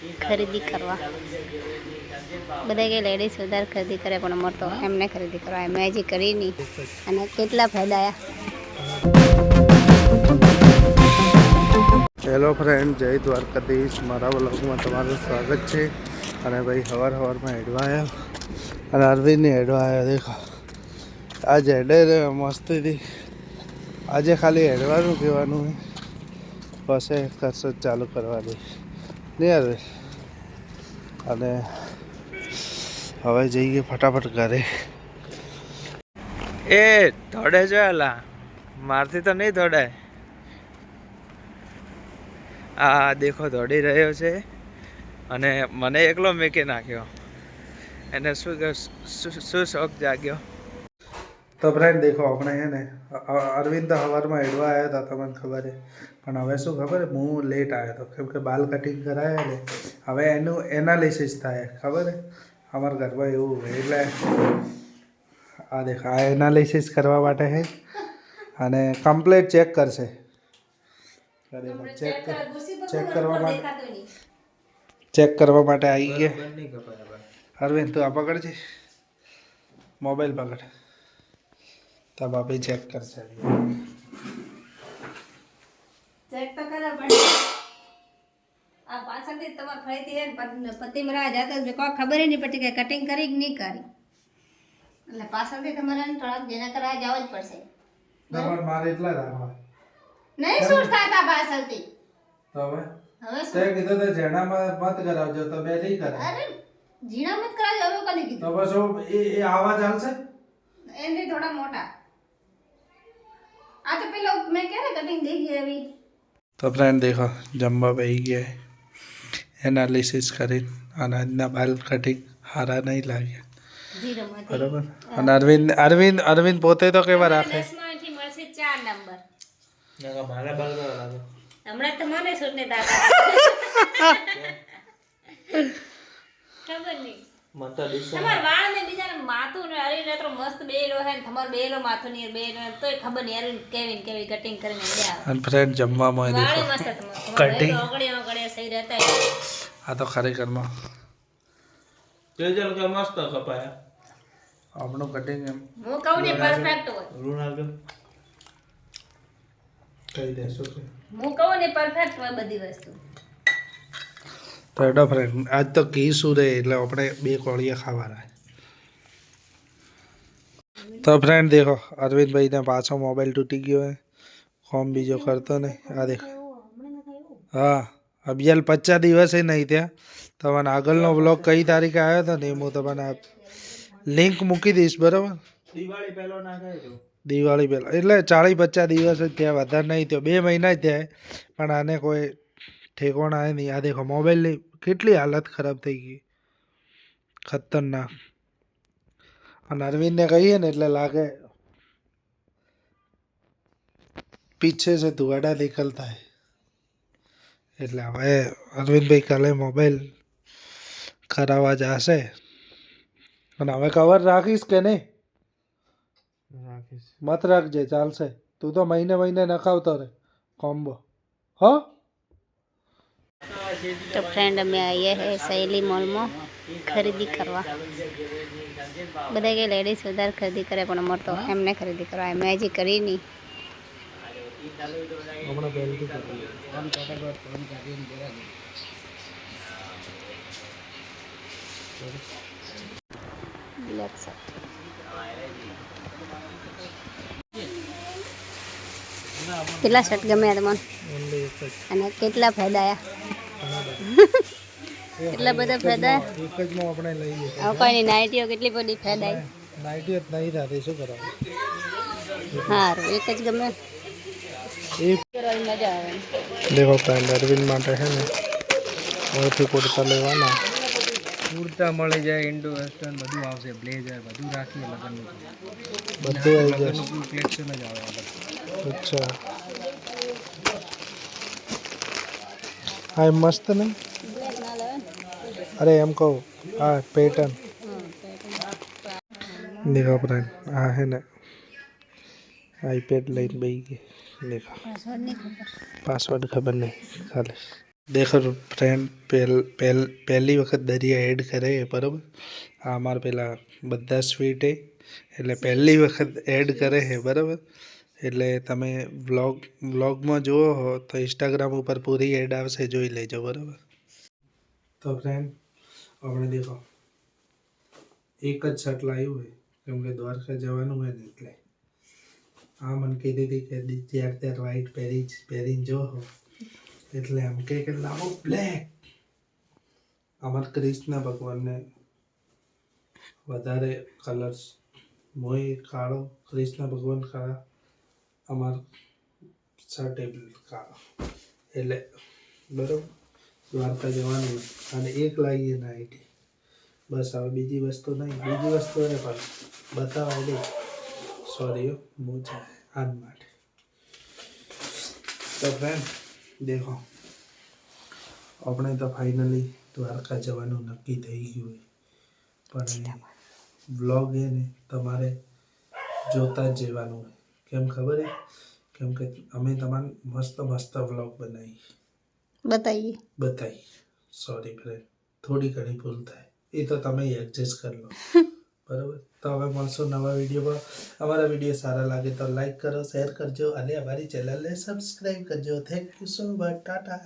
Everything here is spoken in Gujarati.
ખરીદી કરવા. બધા કે લેડીઝ વધારે ખરીદી કરે, પણ અમારે તો એમને ખરીદી કરવા. એમ હજી કરી નહીં. અને કેટલા ફાયદા હેલો ફ્રેન્ડ જય દ્વારકાધીશ. મારા વ્લોગમાં તમારું સ્વાગત છે. અને ભાઈ, હવાર હવારમાં હેડવા અને અરવિંદની હેડવા આવ્યા દેખો. આજે હેડે મસ્તીથી. આજે ખાલી હેડવાનું કહેવાનું પછી કસરત ચાલુ કરવાની નહીં અને હવે જઈએ ફટાફટ ઘરે. એ, ધોડે છે અલા. મારથી તો નહીં દોડાય આ દેખો દોડી રહ્યો છે. અને મને એકલો મેકી નાખ્યો. એને શું શું શોખ જાગ્યો? તો ફ્રેન્ડ દેખો આપણે હે ને અરવિંદ તો સવારમાં હેડવા આવ્યા હતા તમને ખબર છે. પણ હવે શું ખબર? હું લેટ આવ્યો હતો કેમ કે બાલ કટિંગ કરાયા ને હવે એનું એનાલિસિસ થાય ખબર છે? અમારા ઘરમાં એવું હોય એટલે આ દેખ આ એનાલિસિસ કરવા માટે છે અને કમ્પ્લેટ ચેક કરશે. ચેક ચેક કરવા માટે ચેક કરવા માટે આવી ગયા. અરવિંદ તું આ પકડજે. મોબાઈલ પકડ. તબ અભી ચેક કરશે ચેક તો કરે પણ આ પાછળથી તમારે ફરીથી હે ને પતિ મરા જતા જ કોઈ ખબર નહીં પડતી કે કટિંગ કરી કે નહીં કરી એટલે પાછળથી તમારે થોડાક જેના કરવા જવા જ પડશે તમારે મારે એટલા રાખવા નહીં શું થતા પાછળથી તો હવે હવે તે કીધું તો જેણામાં મત કરાવજો તો બે નહીં કરે અરે ઝીણા મત કરાવજો હવે કદી કીધું તો બસ એ આવા ચાલશે એનથી થોડા મોટા આ તો પેલો મેં ક્યારે કટિંગ થઈ ગઈ એવી તો ફ્રેન્ડ દેખો જમવા બેસી ગયા. એનાલિસિસ કરી અનાજના બાલ કટિંગ સારા નહીં લાગ્યા. બરાબર? અને અરવિંદ અરવિંદ અરવિંદ પોતે તો કેવા રાખે? ચાર નંબર મારા બાલ લાગે. હમણાં તમારે સુરને દાદા ખબર નહીં. મને તો ડીશ તમાર વાળ ને બીજાને માથું ને અરે ને તો મસ્ત બેલો હે ને તમાર બેલો માથું ની બેલો ને તોય ખબર નહીં અરે કેવી કેવી કટિંગ કરીને લે અને ફ્રેન્ડ જમવામાં વાળ દેખો મસ્ત તમારું. Cutting. ઓગળે ઓગળે સહી રહેતા હે. આ તો ખરેખરમાં તેજલ કે મસ્ત કપાયા. આપણું કટિંગ એમ. હું કહું ને પરફેક્ટ હોય. રોનાલ્ડો કહી દેશો હું કહું ને પરફેક્ટ હોય બધી વસ્તુ. તો ફ્રેન્ડ આજ તો ઘી શું રે એટલે આપણે બે કોળિયા ખાવાના તો ફ્રેન્ડ દેખો અરવિંદભાઈને પાછો મોબાઈલ તૂટી ગયો હે ફોર્મ બીજો કરતો ને આ દેખ હા અભિયાલ પચાસ દિવસે નહીં ત્યાં તમને આગળનો વ્લોગ કઈ તારીખે આવ્યો હતો ને એ હું તમને લિંક મૂકી દઈશ બરાબર દિવાળી પહેલો ના ખાય દિવાળી પહેલાં એટલે ચાળીસ પચાસ દિવસ જ ત્યાં વધારે નહીં થયો બે મહિના જ થયા પણ આને કોઈ ઠેકોણા આવે નહીં. આ દેખો મોબાઈલની કેટલી હાલત ખરાબ થઈ ગઈ ખતરનાક અને અરવિંદને કહીએ ને એટલે લાગે પીછે છે ધુવાડા નીકળતા હે એટલે હવે અરવિંદભાઈ કાલે મોબાઈલ કરાવવા જશે અને હવે કવર રાખીશ કે નહીં રાખીશ મત રાખજે ચાલશે તું તો મહિને મહિને નખાવતો રે કોમ્બો હો તો ફ્રેન્ડ અમે આવીએ હે સહેલી મોલમાં ખરીદી કરવા. બધા કે લેડીઝ વધારે ખરીદી કરે પણ અમારે તો એમને ખરીદી કરવા. એમ હજી કરી નહીં. બ્લેક શર્ટ કેટલા શર્ટ ગમે તમને? અને કેટલા ફાયદા કેટલા બધા ફાયદા? એક જ માં આપણે લઈ લઈએ. હવે કોઈ નહીં નાઇટીઓ કેટલી બધી ફાયદા નાઇટી જ નહીં થતી શું કરવાનું? સારું એક જ ગમે? એ કરવાની મજા આવે. દેખો ફ્રેન્ડ અરવિંદ માટે છે ને ઓળખી કુર્તા લેવાના. કુર્તા મળી જાય ઇન્ડો વેસ્ટર્ન બધું આવશે. બ્લેઝર બધું રાખીએ લગ્નનું. બધું આવી જશે. લગ્નનું કલેક્શન જ આવે. અલગ અચ્છા. હા એ મસ્ત ના? અરે એમ કહું હા પેટર્ન હમ, પ્રાઇમ આ હે ને આઈપેડ લઈને બેહી ગઈ. દેખો. પાસવર્ડ ખબર નહીં ખાલી. દેખો ફ્રેન્ડ પહેલ પહેલ પહેલી વખત દરિયા એડ કરે બરાબર? આ અમારા પેલા બધા સ્વીટ એટલે પહેલી વખત એડ કરે છે બરાબર? એટલે તમે વ્લોગ વ્લોગમાં જુઓ હો તો ઇન્સ્ટાગ્રામ ઉપર પૂરી એડ આવશે, જોઈ લેજો, બરાબર? તો ફ્રેન્ડ આપણે દેખો. એક જ શર્ટ લાવ્યું હોય. કેમ કે દ્વારકા જવાનું હોય ને એટલે. આ મને કીધી હતી કે દી- ત્યાર વ્હાઈટ પહેરી પહેરીને જો હો. એટલે એમ કે લાવો બ્લેક અમાર કૃષ્ણ ભગવાનને વધારે કલર્સ મોય કાળો, કૃષ્ણ ભગવાન કાળા અમાર કાળો એટલે બરોબર. દ્વારકા જવાનું હોય. અને એક લાવીએ નાઇટી બસ હવે બીજી વસ્તુ નહીં. બીજી વસ્તુ એ પણ બતાવો નહીં સોરી મોજા આન માટે. તો ફ્રેન્ડ દેખો. આપણે તો ફાઇનલી દ્વારકા જવાનું નક્કી થઈ ગયું હોય. પણ વ્લોગ એને ને તમારે જોતા જ જવાનું હોય. કેમ ખબર હે? કેમ કે અમે તમારે મસ્ત મસ્ત વ્લોગ બનાવી બતાઈ. બતાવી સોરી ફ્રેન્ડ થોડી ઘણી ભૂલ થાય. એ તો તમે એડજસ્ટ કરી લો. બરાબર? તો હવે મળશું નવા વિડીયોમાં અમારા વીડિયો સારા લાગે તો લાઈક કરો શેર કરજો અને અમારી ચેનલને સબસ્ક્રાઈબ કરજો. Thank you so much tata